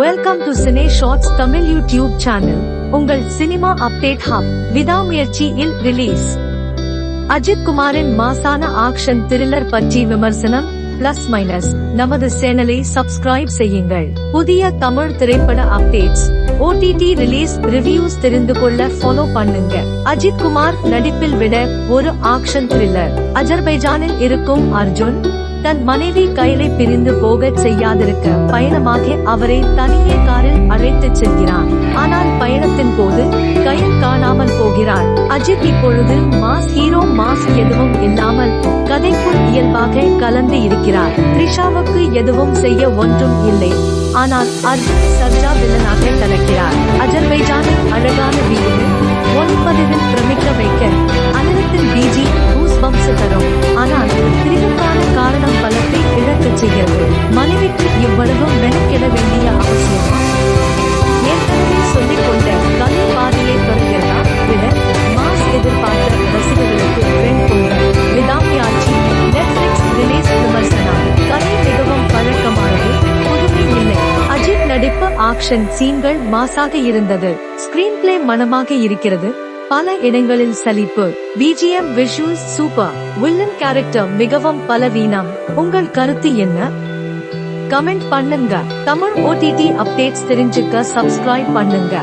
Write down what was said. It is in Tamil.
Welcome to cine shorts Tamil YouTube channel உங்கள் சினிமா அப்டேட் ஹப் விடாமுயற்சியில் ரிலீஸ் அஜித் குமாரின் மாசான ஆக்ஷன் த்ரில்லர் பற்றி விமர்சனம் பிளஸ் மைனஸ் நமது சேனலை சப்ஸ்கிரைப் செய்யுங்கள். புதிய தமிழ் திரைப்பட அப்டேட்ஸ் ஓடிடி ரிலீஸ் ரிவ்யூஸ் தெரிந்து கொள்ள ஃபாலோ பண்ணுங்க. அஜித் குமார் நடிப்பில் விட ஒரு ஆக்ஷன் த்ரில்லர் அஜர்பைஜானில் இருக்கும் அர்ஜுன் தன் மனைவி கைலை பிரிந்து போகச் செய்யாதிருக்க பயணமாக அவரை தனியே காரில் அழைத்துச் செல்கிறான். ஆனால் பயணத்தின் போது கைல் காணாமல் போகிறார் அஜித் இப்பொழுது மாஸ் ஹீரோ மாஸ் எதுவும் இல்லாமல் கதைக்குள் இயல்பாக கலந்து இருக்கிறார். த்ரிஷாவுக்கு எதுவும் செய்ய ஒன்றும் இல்லை. ஆனால் அர்ஜுன் சர்ஜா வில்லனாக கலக்கிறார் இழக்கச் மனைவிக்கு இவ்வளவு மெனக்கிட வேண்டிய அவசியம்? ஏற்கனவே சொல்லிக் கொண்ட கலை பாதையை தொடர்கிறதா? விட மாஸ் எதிர்பார்த்த ரசிகர்களுக்கு பெண் பொங்கல் விதாமியாட்சி நெட்ஃபிளிக்ஸ் ரிலீஸ் விமர்சனம். கலை மிகவும் பழக்கமானது புதுமை இல்லை. அஜித் நடிப்பு ஆக்ஷன் சீன்கள் மாசாக இருந்தது. ஸ்கிரீன் பிளே மனமாக இருக்கிறது. பல இடங்களில் சலிப்பு. BGM visuals super villain character மிகவும் பலவீனம். உங்கள் கருத்து என்ன? கமெண்ட் பண்ணுங்க. தமிழ் ஓடிடி அப்டேட்ஸ் தெரிஞ்சுக்க சப்ஸ்கிரைப் பண்ணுங்க.